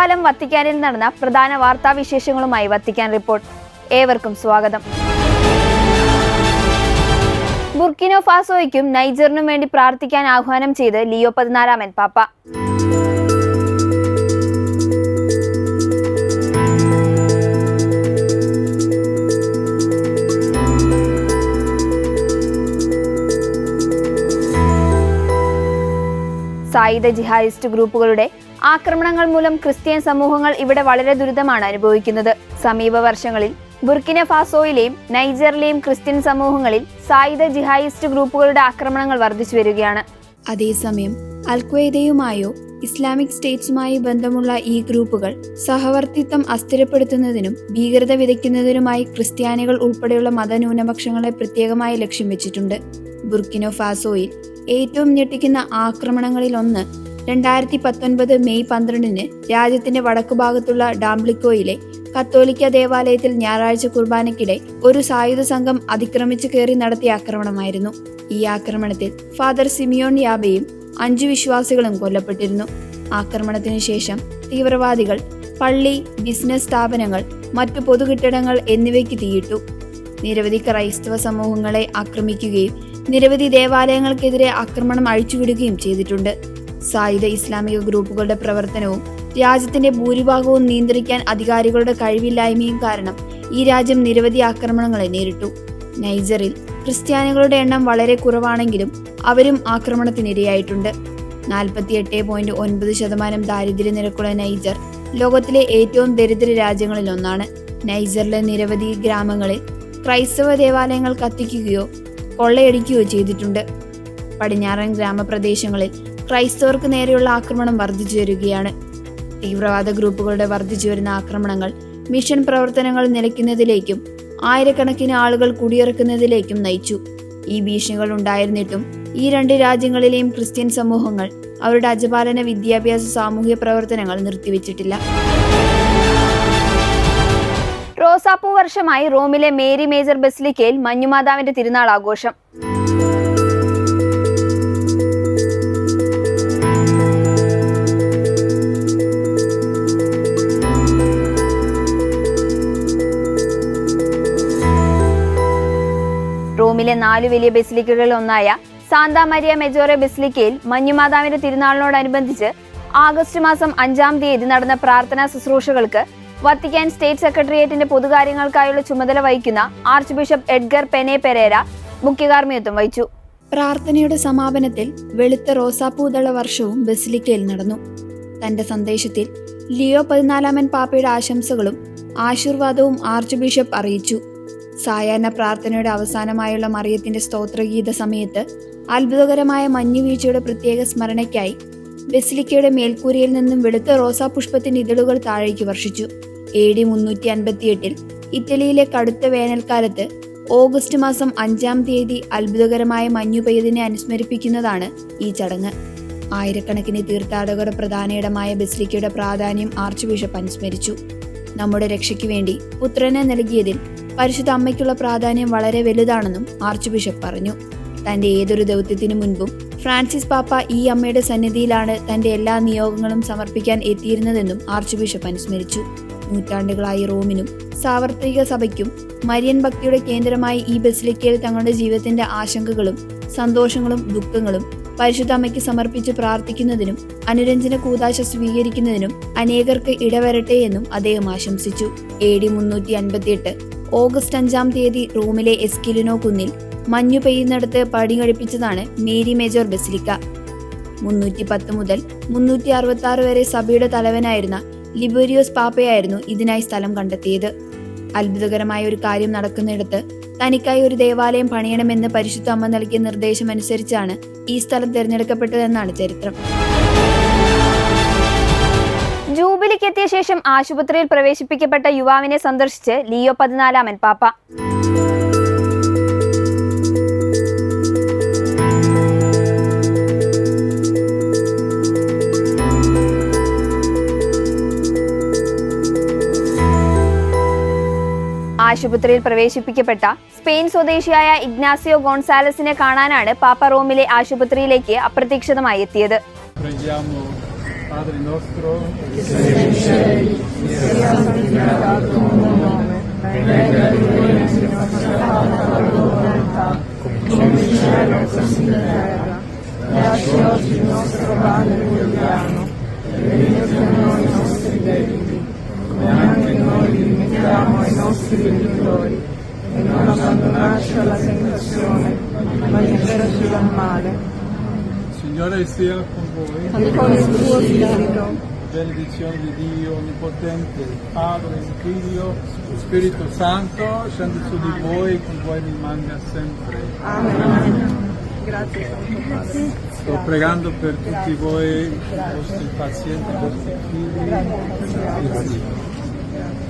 രാക്കാലം വത്തിക്കാനിൽ നടന്ന പ്രധാന വാർത്താ വിശേഷങ്ങളുമായി വത്തിക്കാൻ റിപ്പോർട്ട്. ഏവർക്കും സ്വാഗതം. ബുർക്കിനോ ഫാസോയ്ക്കും നൈജറിനും വേണ്ടി പ്രാർത്ഥിക്കാൻ ആഹ്വാനം ചെയ്ത് ലിയോ പതിനാലാമൻ പാപ്പ. സായുധ ജിഹാദിസ്റ്റ് ഗ്രൂപ്പുകളുടെ ആക്രമണങ്ങൾ മൂലം ക്രിസ്ത്യൻ സമൂഹങ്ങൾ ഇവിടെ വളരെ ദുരിതമാണ് അനുഭവിക്കുന്നത്. സമീപ വർഷങ്ങളിൽ ബുർക്കിന ഫാസോയിലെയും നൈജറിലെയും ക്രിസ്ത്യൻ സമൂഹങ്ങളിൽ സായുധ ജിഹായിസ്റ്റ് ഗ്രൂപ്പുകളുടെ ആക്രമണങ്ങൾ വർദ്ധിച്ചു വരികയാണ്. അതേസമയം അൽക്വയ്ദയുമായോ ഇസ്ലാമിക് സ്റ്റേറ്റ്സുമായി ബന്ധമുള്ള ഈ ഗ്രൂപ്പുകൾ സഹവർത്തിത്വം അസ്ഥിരപ്പെടുത്തുന്നതിനും ഭീകരത വിതയ്ക്കുന്നതിനുമായി ക്രിസ്ത്യാനികൾ ഉൾപ്പെടെയുള്ള മതന്യൂനപക്ഷങ്ങളെ പ്രത്യേകമായി ലക്ഷ്യം വെച്ചിട്ടുണ്ട്. ബുർക്കിനോ ഫാസോയിൽ ഏറ്റവും ഞെട്ടിക്കുന്ന ആക്രമണങ്ങളിൽ ഒന്ന് രണ്ടായിരത്തി പത്തൊൻപത് മെയ് പന്ത്രണ്ടിന് രാജ്യത്തിന്റെ വടക്കുഭാഗത്തുള്ള ഡാംബ്ലിക്കോയിലെ കത്തോലിക്ക ദേവാലയത്തിൽ ഞായറാഴ്ച കുർബാനയ്ക്കിടെ ഒരു സായുധ സംഘം അതിക്രമിച്ചു കയറി നടത്തിയ ആക്രമണമായിരുന്നു. ഈ ആക്രമണത്തിൽ ഫാദർ സിമിയോൺ യാബയും അഞ്ചു വിശ്വാസികളും കൊല്ലപ്പെട്ടിരുന്നു. ആക്രമണത്തിനു ശേഷം തീവ്രവാദികൾ പള്ളി ബിസിനസ് സ്ഥാപനങ്ങൾ മറ്റു പൊതുകെട്ടിടങ്ങൾ എന്നിവയ്ക്ക് തീയിട്ടു. നിരവധി ക്രൈസ്തവ സമൂഹങ്ങളെ ആക്രമിക്കുകയും നിരവധി ദേവാലയങ്ങൾക്കെതിരെ ആക്രമണം അഴിച്ചുവിടുകയും ചെയ്തിട്ടുണ്ട്. സായുധ ഇസ്ലാമിക ഗ്രൂപ്പുകളുടെ പ്രവർത്തനവും രാജ്യത്തിന്റെ ഭൂരിഭാഗവും നിയന്ത്രിക്കാൻ അധികാരികളുടെ കഴിവില്ലായ്മയും കാരണം ഈ രാജ്യം നിരവധി ആക്രമണങ്ങളെ നേരിട്ടു. നൈജറിൽ ക്രിസ്ത്യാനികളുടെ എണ്ണം വളരെ കുറവാണെങ്കിലും അവരും ആക്രമണത്തിനിരയായിട്ടുണ്ട്. നാൽപ്പത്തി എട്ട് പോയിന്റ് ഒൻപത് ശതമാനം ദാരിദ്ര്യ നിരക്കുള്ള നൈജർ ലോകത്തിലെ ഏറ്റവും ദരിദ്ര രാജ്യങ്ങളിൽ ഒന്നാണ് നൈജറിലെ നിരവധി ഗ്രാമങ്ങളിൽ ക്രൈസ്തവ ദേവാലയങ്ങൾ കത്തിക്കുകയോ കൊള്ളയടിക്കുകയോ ചെയ്തിട്ടുണ്ട്. പടിഞ്ഞാറൻ ഗ്രാമപ്രദേശങ്ങളിൽ ക്രൈസ്തവർക്ക് നേരെയുള്ള ആക്രമണം വർദ്ധിച്ചു വരികയാണ്. തീവ്രവാദ ഗ്രൂപ്പുകളുടെ വർദ്ധിച്ചു വരുന്ന ആക്രമണങ്ങൾ മിഷൻ പ്രവർത്തനങ്ങൾ നിലയ്ക്കുന്നതിലേക്കും ആയിരക്കണക്കിന് ആളുകൾ കുടിയിറക്കുന്നതിലേക്കും നയിച്ചു. ഈ ഭീഷണികൾ ഉണ്ടായിരുന്നിട്ടും ഈ രണ്ട് രാജ്യങ്ങളിലെയും ക്രിസ്ത്യൻ സമൂഹങ്ങൾ അവരുടെ അജപാലന വിദ്യാഭ്യാസ സാമൂഹ്യ പ്രവർത്തനങ്ങൾ നിർത്തിവെച്ചിട്ടില്ല. റോസാപ്പൂ വർഷമായി റോമിലെ മേരി മേജർ ബസിലിക്കയിൽ മഞ്ഞുമാതാവിന്റെ തിരുനാൾ ആഘോഷം. നാലു വലിയ ബസിലിക്കകളിൽ ഒന്നായ സാന്താ മരിയ മെജോറെ ബസിലിക്കയിൽ മഞ്ഞുമാതാവിന്റെ തിരുനാളിനോടനുബന്ധിച്ച് ആഗസ്റ്റ് മാസം അഞ്ചാം തീയതി നടന്ന പ്രാർത്ഥനാ ശുശ്രൂഷകൾക്ക് വത്തിക്കാൻ സ്റ്റേറ്റ് സെക്രട്ടേറിയറ്റിന്റെ പൊതുകാര്യങ്ങൾക്കായുള്ള ചുമതല വഹിക്കുന്ന archbishop Edgar Pena Pereira മുഖ്യകാർമ്മികത്വം വഹിച്ചു. പ്രാർത്ഥനയുടെ സമാപനത്തിൽ വെളുത്ത റോസാപ്പൂതള വർഷവും ബസിലിക്കയിൽ നടന്നു. തന്റെ സന്ദേശത്തിൽ ലിയോ പതിനാലാമൻ പാപ്പയുടെ ആശംസകളും ആശീർവാദവും ആർച്ച് ബിഷപ്പ് അറിയിച്ചു. സായാഹ്ന പ്രാർത്ഥനയുടെ അവസാനമായുള്ള മറിയത്തിന്റെ സ്തോത്രഗീത സമയത്ത് അത്ഭുതകരമായ മഞ്ഞുവീഴ്ചയുടെ പ്രത്യേക സ്മരണയ്ക്കായി ബെസിലിക്കയുടെ മേൽക്കൂരയിൽ നിന്നും വെളുത്ത റോസാപുഷ്പത്തിന്റെ ഇതളുകൾ താഴേക്ക് വർഷിച്ചു. എ ഡി മുന്നൂറ്റി അൻപത്തിയെട്ടിൽ ഇറ്റലിയിലെ കടുത്ത വേനൽക്കാലത്ത് ഓഗസ്റ്റ് മാസം അഞ്ചാം തീയതി അത്ഭുതകരമായ മഞ്ഞു പെയ്തതിനെ അനുസ്മരിപ്പിക്കുന്നതാണ് ഈ ചടങ്ങ്. ആയിരക്കണക്കിന് തീർത്ഥാടകരുടെ പ്രധാന ഇടമായ ബെസിലിക്കയുടെ പ്രാധാന്യം ആർച്ച് ബിഷപ്പ് അനുസ്മരിച്ചു. നമ്മുടെ രക്ഷയ്ക്ക് വേണ്ടി പുത്രനെ നൽകിയതിൽ പരിശുദ്ധ അമ്മയ്ക്കുള്ള പ്രാധാന്യം വളരെ വലുതാണെന്നും ആർച്ച് ബിഷപ്പ് പറഞ്ഞു. തന്റെ ഏതൊരു ദൗത്യത്തിനു മുൻപും ഫ്രാൻസിസ് പാപ്പ ഈ അമ്മയുടെ സന്നിധിയിലാണ് തന്റെ എല്ലാ നിയോഗങ്ങളും സമർപ്പിക്കാൻ എത്തിയിരുന്നതെന്നും ആർച്ച് ബിഷപ്പ് അനുസ്മരിച്ചു. നൂറ്റാണ്ടുകളായി റോമിനും സാർവത്രിക സഭയ്ക്കും മരിയൻ ഭക്തിയുടെ കേന്ദ്രമായി ഈ ബസിലിക്കയിൽ തങ്ങളുടെ ജീവിതത്തിന്റെ ആശങ്കകളും സന്തോഷങ്ങളും ദുഃഖങ്ങളും പരിശുദ്ധ അമ്മയ്ക്ക് സമർപ്പിച്ച് പ്രാർത്ഥിക്കുന്നതിനും അനുരഞ്ജന കൂതാശ സ്വീകരിക്കുന്നതിനും അനേകർക്ക് ഇടവരട്ടെ എന്നും അദ്ദേഹം ആശംസിച്ചു. എ ഡി മുന്നൂറ്റി അൻപത്തിയെട്ട് ഓഗസ്റ്റ് അഞ്ചാം തീയതി റോമിലെ എസ്കിലിനോ കുന്നിൽ മഞ്ഞു പെയ്യുന്നിടത്ത് പടി കഴിപ്പിച്ചതാണ് മേരി മേജർ ബസിലിക്ക. മുന്നൂറ്റി പത്ത് മുതൽ മുന്നൂറ്റി അറുപത്തി ആറ് വരെ സഭയുടെ തലവനായിരുന്ന ലിബോരിയോസ് പാപ്പയായിരുന്നു ഇതിനായി സ്ഥലം കണ്ടെത്തിയത്. അത്ഭുതകരമായ ഒരു കാര്യം നടക്കുന്നിടത്ത് തനിക്കായി ഒരു ദേവാലയം പണിയണമെന്ന് പരിശുദ്ധ അമ്മ നൽകിയ നിർദ്ദേശം അനുസരിച്ചാണ് ഈ സ്ഥലം തിരഞ്ഞെടുക്കപ്പെട്ടതെന്നാണ് ചരിത്രം. ജൂബിലിക്കെത്തിയ ശേഷം ആശുപത്രിയിൽ പ്രവേശിപ്പിക്കപ്പെട്ട യുവാവിനെ സന്ദർശിച്ച് ലിയോ പതിനാലാമൻ പാപ്പ. ആശുപത്രിയിൽ പ്രവേശിപ്പിക്കപ്പെട്ട സ്പെയിൻ സ്വദേശിയായ ഇഗ്നാസിയോ ഗോൺസാലസിനെ കാണാനാണ് പാപ്പ റോമിലെ ആശുപത്രിയിലേക്ക് അപ്രതീക്ഷിതമായി എത്തിയത്. Padre nostro, che sei in cieli, sia santificato il tuo nome, venga il tuo regno, sia fatta la tua volontà, come in cielo così in terra. Dacci oggi il nostro pane quotidiano, e rimetti a noi i nostri debiti, come anche noi rimettiamo ai nostri debitori, e non abbandonarci alla tentazione, ma liberaci dal male. Signore sia spirito. Benedizione di Dio Onnipotente, Padre, Figlio, Spirito Santo, scende su di voi e con voi rimanga sempre. Amen. Grazie Santo Padre. Sto pregando per tutti voi, i vostri pazienti, i vostri figli.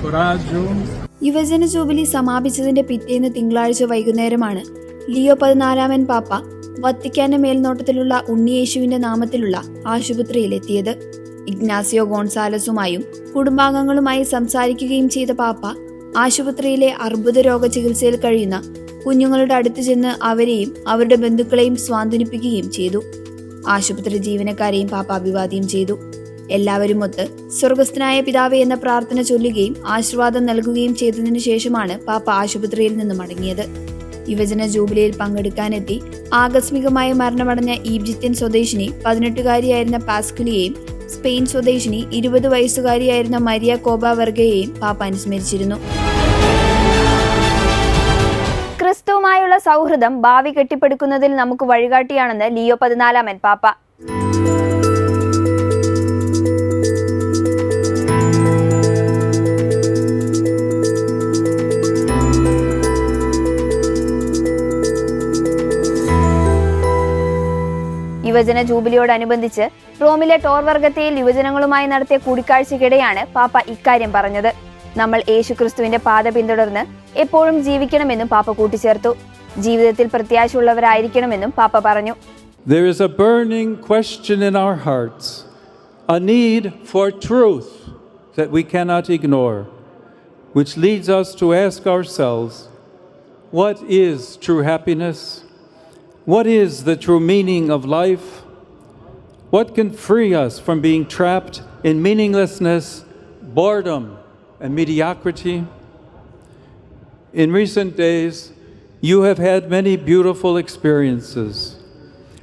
Coraggio, യുവജന jubilee സമാപിച്ചതിന്റെ പിറ്റേന്ന് തിങ്കളാഴ്ച വൈകുന്നേരമാണ് Leo പതിനാലാമൻ പാപ്പ വത്തിക്കാന്റെ മേൽനോട്ടത്തിലുള്ള ഉണ്ണിയേശുവിന്റെ നാമത്തിലുള്ള ആശുപത്രിയിലെത്തിയത്. Ignazio ഗോൺസാലസുമായും കുടുംബാംഗങ്ങളുമായി സംസാരിക്കുകയും ചെയ്ത പാപ്പ ആശുപത്രിയിലെ അർബുദ രോഗ ചികിത്സയിൽ കഴിയുന്ന കുഞ്ഞുങ്ങളുടെ അടുത്ത് ചെന്ന് അവരെയും അവരുടെ ബന്ധുക്കളെയും സ്വാന്തനിപ്പിക്കുകയും ചെയ്തു. ആശുപത്രി ജീവനക്കാരെയും പാപ്പ അഭിവാദ്യം ചെയ്തു. എല്ലാവരും ഒത്ത് സ്വർഗസ്ഥനായ പിതാവേ എന്ന പ്രാർത്ഥന ചൊല്ലുകയും ആശീർവാദം നൽകുകയും ചെയ്തതിനു ശേഷമാണ് പാപ്പ ആശുപത്രിയിൽ നിന്ന് മടങ്ങിയത്. യുവജന ജൂബിലിയിൽ പങ്കെടുക്കാനെത്തി ആകസ്മികമായി മരണമടഞ്ഞ ഈജിപ്ത്യൻ സ്വദേശിനി പതിനെട്ടുകാരിയായിരുന്ന പാസ്കുലിയെയും സ്പെയിൻ സ്വദേശിനി ഇരുപത് വയസ്സുകാരിയായിരുന്ന മരിയ കോബ വർഗയെയും പാപ്പ അനുസ്മരിച്ചിരുന്നു. ക്രിസ്തുവുമായുള്ള സൗഹൃദം ഭാവി കെട്ടിപ്പടുക്കുന്നതിൽ നമുക്ക് വഴികാട്ടിയാണെന്ന് ലിയോ പതിനാലാമൻ പാപ്പ. യുവജന ജൂബിലിയോടനുബന്ധിച്ച് റോമിലെ ടോർ വർഗത്തെയിൽ യുവജനങ്ങളുമായി നടത്തിയ കൂടിക്കാഴ്ചയ്ക്കിടെയാണ് പാപ്പ ഇക്കാര്യം പറഞ്ഞത്. നമ്മൾ യേശുക്രിസ്തുവിന്റെ പാത പിന്തുടർന്ന് എപ്പോഴും ജീവിക്കണമെന്നും പാപ്പ കൂട്ടിച്ചേർത്തു. ജീവിതത്തിൽ പ്രത്യാശയുള്ളവരായിരിക്കണമെന്നും പാപ്പ പറഞ്ഞു. There is a burning question in our hearts, a need for truth that we cannot ignore, which leads us to ask ourselves what is true happiness? What is the true meaning of life? What can free us from being trapped in meaninglessness, boredom, and mediocrity? In recent days, you have had many beautiful experiences.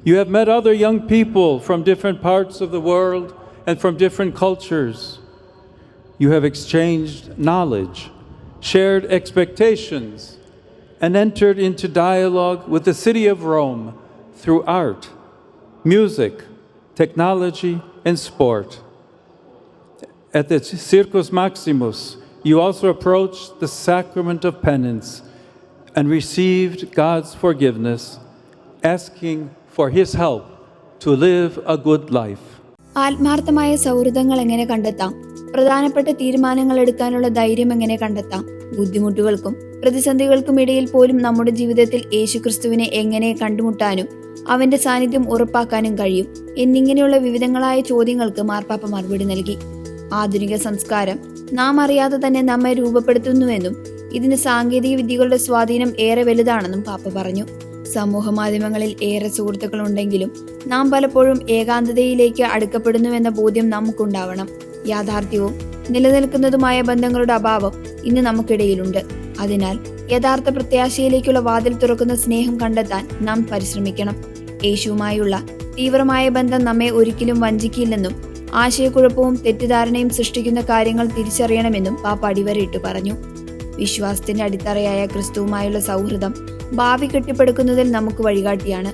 You have met other young people from different parts of the world and from different cultures. You have exchanged knowledge, shared expectations, and entered into dialogue with the city of Rome through art, music, technology, and sport. At the Circus Maximus, you also approached the sacrament of penance and received God's forgiveness, asking for His help to live a good life. ആത്മാർത്ഥമായ സൗഹൃദങ്ങൾ എങ്ങനെ കണ്ടെത്താം പ്രധാനപ്പെട്ട തീരുമാനങ്ങൾ എടുക്കാനുള്ള ധൈര്യം എങ്ങനെ കണ്ടെത്താം ബുദ്ധിമുട്ടുകൾക്കും പ്രതിസന്ധികൾക്കും ഇടയിൽ പോലും നമ്മുടെ ജീവിതത്തിൽ യേശുക്രിസ്തുവിനെ എങ്ങനെ കണ്ടുമുട്ടാനും അവന്റെ സാന്നിധ്യം ഉറപ്പാക്കാനും കഴിയും എന്നിങ്ങനെയുള്ള വിവിധങ്ങളായ ചോദ്യങ്ങൾക്ക് മാർപ്പാപ്പ മറുപടി നൽകി. ആധുനിക സംസ്കാരം നാം അറിയാതെ തന്നെ നമ്മെ രൂപപ്പെടുത്തുന്നുവെന്നും ഇതിന് സാങ്കേതിക വിദ്യകളുടെ സ്വാധീനം ഏറെ വലുതാണെന്നും പാപ്പ പറഞ്ഞു. സമൂഹ മാധ്യമങ്ങളിൽ ഏറെ സുഹൃത്തുക്കൾ ഉണ്ടെങ്കിലും നാം പലപ്പോഴും ഏകാന്തതയിലേക്ക് അടുക്കപ്പെടുന്നുവെന്ന ബോധ്യം നമുക്കുണ്ടാവണം. യാഥാർത്ഥ്യവും നിലനിൽക്കുന്നതുമായ ബന്ധങ്ങളുടെ അഭാവം ഇന്ന് നമുക്കിടയിലുണ്ട്. അതിനാൽ യഥാർത്ഥ പ്രത്യാശയിലേക്കുള്ള വാതിൽ തുറക്കുന്ന സ്നേഹം കണ്ടെത്താൻ നാം പരിശ്രമിക്കണം. യേശുവുമായുള്ള തീവ്രമായ ബന്ധം നമ്മെ ഒരിക്കലും വഞ്ചിക്കില്ലെന്നും ആശയക്കുഴപ്പവും തെറ്റിദ്ധാരണയും സൃഷ്ടിക്കുന്ന കാര്യങ്ങൾ തിരിച്ചറിയണമെന്നും പാപ്പ അടിവരയിട്ട് പറഞ്ഞു. വിശ്വാസത്തിന്റെ അടിത്തറയായ ക്രിസ്തുവുമായുള്ള സൗഹൃദം ഭാവി കെട്ടിപ്പടുക്കുന്നതിൽ നമുക്ക് വഴികാട്ടിയാണ്.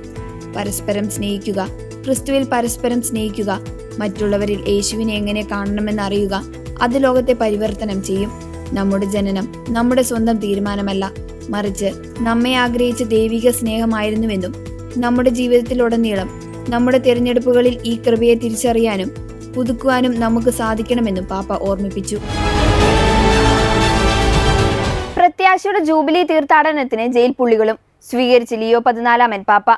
പരസ്പരം സ്നേഹിക്കുക ക്രിസ്തുവിൽ പരസ്പരം സ്നേഹിക്കുക മറ്റുള്ളവരിൽ യേശുവിനെ എങ്ങനെ കാണണമെന്ന് അറിയുക അത് ലോകത്തെ പരിവർത്തനം ചെയ്യും. നമ്മുടെ ജനനം നമ്മുടെ സ്വന്തം തീരുമാനമല്ല. മറിച്ച് നമ്മെ ആഗ്രഹിച്ച ദൈവിക സ്നേഹമായിരുന്നുവെന്നും നമ്മുടെ ജീവിതത്തിലുടനീളം നമ്മുടെ തിരഞ്ഞെടുപ്പുകളിൽ ഈ കൃപയെ തിരിച്ചറിയാനും പുതുക്കുവാനും നമുക്ക് സാധിക്കണമെന്നും പാപ്പ ഓർമ്മിപ്പിച്ചു. പ്രത്യാശയുടെ ജൂബിലി തീർത്ഥാടനത്തിന് ജയിൽ പുള്ളികളും സ്വീകരിച്ച് ലിയോ പതിനാലാമൻ പാപ്പ.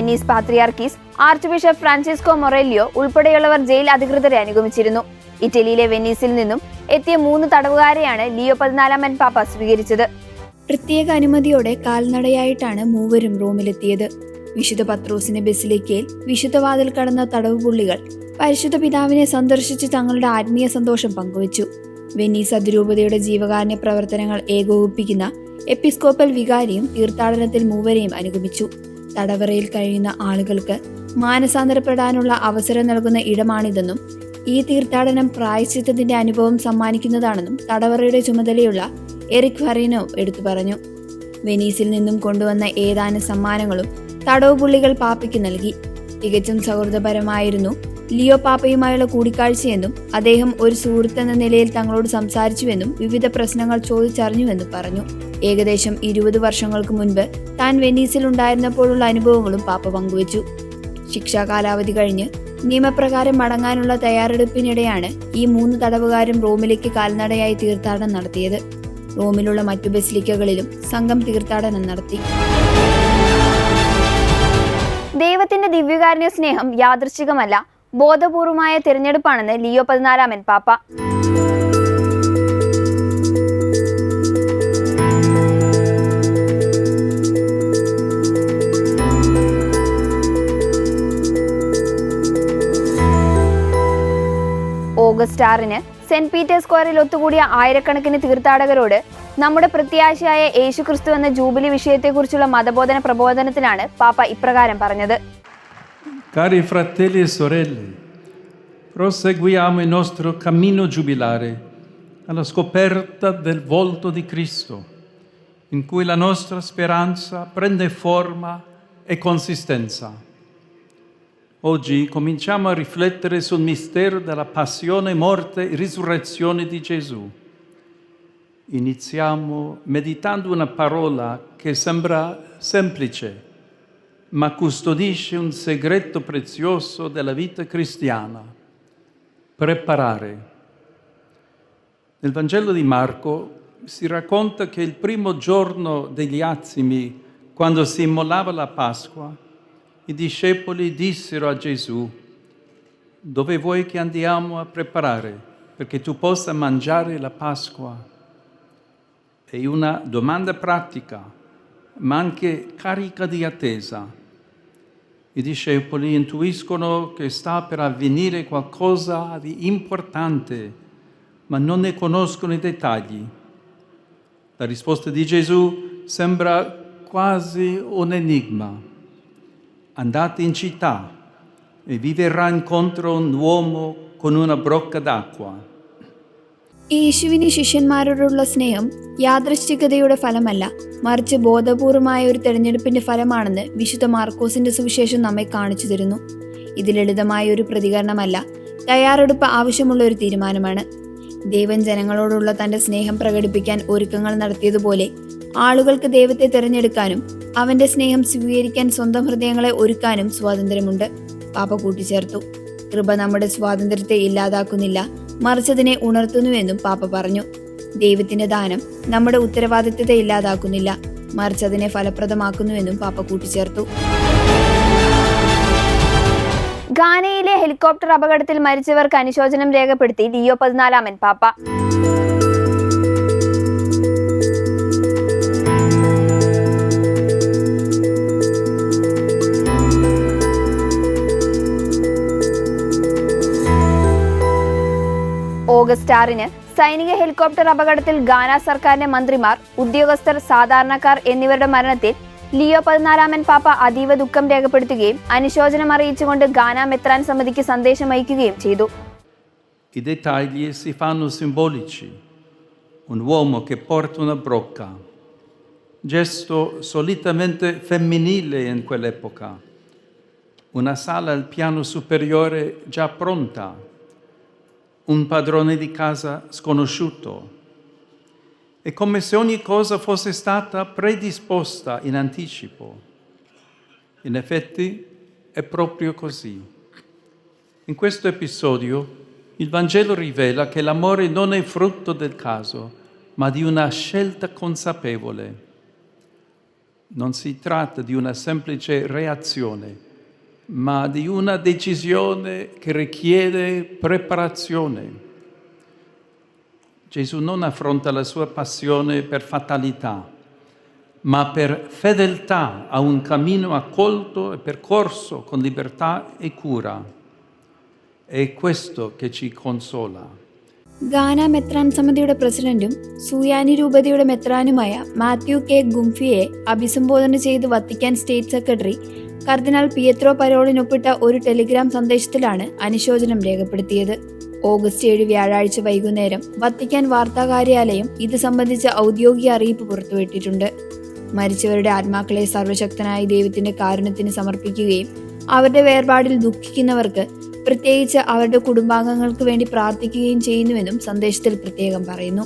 വെനീസ് പാത്രിയാർക്കീസ് ആർച്ച് ബിഷപ്പ് ഫ്രാൻസിസ്കോ മൊറേലിയോ ഉൾപ്പെടെയുള്ളവർ ജയിൽ അധികൃതരെ അനുഗമിച്ചിരുന്നു. ഇറ്റലിയിലെ വെനീസിൽ നിന്നും എത്തിയ മൂന്ന് തടവുകാരെയാണ് ലിയോ പതിനാലാമൻ പാപ്പ സ്വീകരിച്ചത്. പ്രത്യേക അനുമതിയോടെ കാൽനടയായിട്ടാണ് മൂവരും റോമിലെത്തിയത്. വിശുദ്ധ പത്രോസിന്റെ ബസിലേക്ക് വിശുദ്ധവാതിൽ കടന്ന കടന്ന തടവുപുള്ളികൾ പരിശുദ്ധ പിതാവിനെ സന്ദർശിച്ച് തങ്ങളുടെ ആത്മീയ സന്തോഷം പങ്കുവച്ചു. വെനീസ് അതിരൂപതയുടെ ജീവകാരുണ്യ പ്രവർത്തനങ്ങൾ ഏകോപിപ്പിക്കുന്ന എപ്പിസ്കോപ്പൽ വികാരിയും തീർത്ഥാടനത്തിൽ മൂവരെയും അനുഗമിച്ചു. തടവറയിൽ കഴിയുന്ന ആളുകൾക്ക് മാനസാന്തരപ്പെടാനുള്ള അവസരം നൽകുന്ന ഇടമാണിതെന്നും ഈ തീർത്ഥാടനം പ്രായശ്ചിത്തത്തിന്റെ അനുഭവം സമ്മാനിക്കുന്നതാണെന്നും തടവറയുടെ ചുമതലയുള്ള എറിക് ഫറീനോ എടുത്തു പറഞ്ഞു. വെനീസിൽ നിന്നും കൊണ്ടുവന്ന ഏതാനും സമ്മാനങ്ങളും തടവുപുള്ളികൾ പാപ്പയ്ക്ക് നൽകി. തികച്ചും സൗഹൃദപരമായിരുന്നു ലിയോ പാപ്പയുമായുള്ള കൂടിക്കാഴ്ചയെന്നും അദ്ദേഹം ഒരു സുഹൃത്ത് എന്ന നിലയിൽ തങ്ങളോട് സംസാരിച്ചുവെന്നും വിവിധ പ്രശ്നങ്ങൾ ചോദിച്ചറിഞ്ഞുവെന്നും പറഞ്ഞു. ഏകദേശം ഇരുപത് വർഷങ്ങൾക്ക് മുൻപ് താൻ വെനീസിൽ ഉണ്ടായിരുന്നപ്പോഴുള്ള അനുഭവങ്ങളും പാപ്പ പങ്കുവച്ചു. ശിക്ഷാ കാലാവധി കഴിഞ്ഞ് നിയമപ്രകാരം മടങ്ങാനുള്ള തയ്യാറെടുപ്പിനിടെയാണ് ഈ മൂന്ന് തടവുകാരും റോമിലേക്ക് കാൽനടയായി തീർത്ഥാടനം നടത്തിയത്. റോമിലുള്ള മറ്റു ബസിലിക്കകളിലും സംഘം തീർത്ഥാടനം നടത്തി. ദൈവത്തിന്റെ ദിവ്യകാരുണ്യ സ്നേഹം യാദൃശ്ചികമല്ല ബോധപൂർവമായ തിരഞ്ഞെടുപ്പാണെന്ന് ലിയോ പതിനാലാമൻ പാപ്പ. ഓഗസ്റ്റ് ആറിന് സെന്റ് പീറ്റേഴ്സ് സ്ക്വയറിൽ ഒത്തുകൂടിയ ആയിരക്കണക്കിന് തീർത്ഥാടകരോട് നമ്മുടെ പ്രത്യാശയായ യേശുക്രിസ്തു എന്ന ജൂബിലി വിഷയത്തെക്കുറിച്ചുള്ള മതബോധന പ്രബോധനത്തിലാണ് പാപ്പ ഇപ്രകാരം പറഞ്ഞത്. Cari fratelli e sorelle, proseguiamo il nostro cammino giubilare alla scoperta del volto di Cristo, in cui la nostra speranza prende forma e consistenza. Oggi cominciamo a riflettere sul mistero della passione, morte e risurrezione di Gesù. Iniziamo meditando una parola che sembra semplice, ma custodisce un segreto prezioso della vita cristiana. Preparare. Nel Vangelo di Marco si racconta che il primo giorno degli azimi, quando si immolava la Pasqua, i discepoli dissero a Gesù, dove vuoi che andiamo a preparare perché tu possa mangiare la Pasqua? È una domanda pratica, ma anche carica di attesa. I discepoli intuiscono che sta per avvenire qualcosa di importante, ma non ne conoscono i dettagli. La risposta di Gesù sembra quasi un enigma. Andate in città e vi verrà incontro un uomo con una brocca d'acqua. യേശുവിന് ശിഷ്യന്മാരോടുള്ള സ്നേഹം യാദൃശ്ചികതയുടെ ഫലമല്ല. മറിച്ച് ബോധപൂർവമായ ഒരു തെരഞ്ഞെടുപ്പിന്റെ ഫലമാണെന്ന് വിശുദ്ധ മാർക്കോസിന്റെ സുവിശേഷം നമ്മെ കാണിച്ചു തരുന്നു. ഇത് ലളിതമായ ഒരു പ്രതികരണമല്ല തയ്യാറെടുപ്പ് ആവശ്യമുള്ള ഒരു തീരുമാനമാണ്. ദൈവൻ ജനങ്ങളോടുള്ള തന്റെ സ്നേഹം പ്രകടിപ്പിക്കാൻ ഒരുക്കങ്ങൾ നടത്തിയതുപോലെ ആളുകൾക്ക് ദൈവത്തെ തിരഞ്ഞെടുക്കാനും അവന്റെ സ്നേഹം സ്വീകരിക്കാൻ സ്വന്തം ഹൃദയങ്ങളെ ഒരുക്കാനും സ്വാതന്ത്ര്യമുണ്ട്. പാപ്പ കൂട്ടിച്ചേർത്തു. കൃപ നമ്മുടെ സ്വാതന്ത്ര്യത്തെ ഇല്ലാതാക്കുന്നില്ല മറിച്ചതിനെ ഉണർത്തുന്നുവെന്നും പാപ്പ പറഞ്ഞു. ദൈവത്തിന്റെ ദാനം നമ്മുടെ ഉത്തരവാദിത്തത്തെ ഇല്ലാതാക്കുന്നില്ല മറിച്ചതിനെ ഫലപ്രദമാക്കുന്നുവെന്നും പാപ്പ കൂട്ടിച്ചേർത്തു. ഗാനയിലെ ഹെലികോപ്റ്റർ അപകടത്തിൽ മരിച്ചവർക്ക് അനുശോചനം രേഖപ്പെടുത്തി ലിയോ പതിനാലാമൻ പാപ്പ. ഓഗസ്റ്റ് ആറിന് സൈനിക ഹെലികോപ്റ്റർ അപകടത്തിൽ ഗാന സർക്കാരിന്റെ മന്ത്രിമാർ ഉദ്യോഗസ്ഥർ സാധാരണക്കാർ എന്നിവരുടെ മരണത്തിൽ ലിയോ പതിനാലാമൻ പാപ്പ അതീവ ദുഃഖം രേഖപ്പെടുത്തുകയും അനുശോചനം അറിയിച്ചുകൊണ്ട് ഗാന മെത്രാൻ സമിതിക്ക് സന്ദേശം അയക്കുകയും ചെയ്തു I dettagli si fanno. Un uomo che porta una brocca, gesto solitamente femminile in quell'epoca. Una sala al piano superiore già pronta. Un padrone di casa sconosciuto. È come se ogni cosa fosse stata predisposta in anticipo. In effetti è proprio così. In questo episodio il Vangelo rivela che l'amore non è frutto del caso, ma di una scelta consapevole. Non si tratta di una semplice reazione, ma di una decisione che richiede preparazione, Gesù non affronta la sua passione per fatalità, ma per fedeltà a un cammino accolto e percorso con libertà e cura. È questo che ci consola. ഗാന മെത്രാൻ സമിതിയുടെ പ്രസിഡന്റും സൂയാനി രൂപതയുടെ മെത്രാനുമായ Mathew K ഗുംഫിയെ അഭിസംബോധന ചെയ്ത് Vatican state secretary കർദിനാൾ Pietro പരോളിനൊപ്പിട്ട ഒരു ടെലിഗ്രാം സന്ദേശത്തിലാണ് അനുശോചനം രേഖപ്പെടുത്തിയത്. ഓഗസ്റ്റ് ഏഴ് വ്യാഴാഴ്ച വൈകുന്നേരം വത്തിക്കാൻ വാർത്താ കാര്യാലയം ഇത് സംബന്ധിച്ച ഔദ്യോഗിക അറിയിപ്പ് പുറത്തുവിട്ടിട്ടുണ്ട്. മരിച്ചവരുടെ ആത്മാക്കളെ സർവശക്തനായ ദൈവത്തിന്റെ കാരുണ്യത്തിന് സമർപ്പിക്കുകയും അവരുടെ വേർപാടിൽ ദുഃഖിക്കുന്നവർക്ക് പ്രത്യേകിച്ച് അവരുടെ കുടുംബാംഗങ്ങൾക്ക് വേണ്ടി പ്രാർത്ഥിക്കുകയും ചെയ്യുന്നുവെന്നും സന്ദേശത്തിൽ പ്രത്യേകം പറയുന്നു.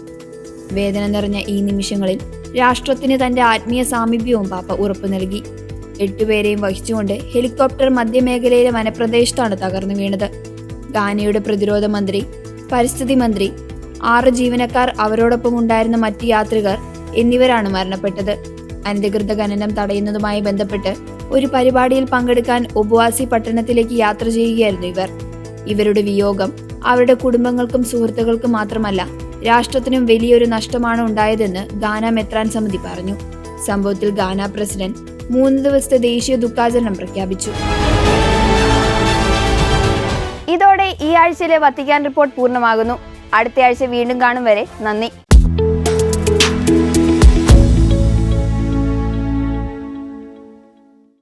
വേദന നിറഞ്ഞ ഈ നിമിഷങ്ങളിൽ രാഷ്ട്രത്തിന് തന്റെ ആത്മീയ സാമീപ്യവും പാപ്പ ഉറപ്പു നൽകി. എട്ടുപേരെയും വഹിച്ചുകൊണ്ട് ഹെലികോപ്റ്റർ മധ്യമേഖലയിലെ വനപ്രദേശത്താണ് തകർന്നു വീണത്. ഗാനയുടെ പ്രതിരോധ മന്ത്രി പരിസ്ഥിതി മന്ത്രി ആറ് ജീവനക്കാർ അവരോടൊപ്പം ഉണ്ടായിരുന്ന മറ്റ് യാത്രികർ എന്നിവരാണ് മരണപ്പെട്ടത്. അനധികൃത ഖനനം തടയുന്നതുമായി ബന്ധപ്പെട്ട് ഒരു പരിപാടിയിൽ പങ്കെടുക്കാൻ ഉപവാസി പട്ടണത്തിലേക്ക് യാത്ര ചെയ്യുകയായിരുന്നു ഇവർ. ഇവരുടെ വിയോഗം അവരുടെ കുടുംബങ്ങൾക്കും സുഹൃത്തുക്കൾക്കും മാത്രമല്ല രാഷ്ട്രത്തിനും വലിയൊരു നഷ്ടമാണ് ഉണ്ടായതെന്ന് ഗാന മെത്രാൻ സമിതി പറഞ്ഞു. സംഭവത്തിൽ ഗാന പ്രസിഡന്റ് മൂന്ന് ദിവസത്തെ ദേശീയ ദുഃഖാചരണം പ്രഖ്യാപിച്ചു. ഇതോടെ ഈ ആഴ്ചയിലെ വത്തിക്കാൻ റിപ്പോർട്ട് പൂർണമാകുന്നു. അടുത്ത ആഴ്ച വീണ്ടും കാണും വരെ നന്ദി.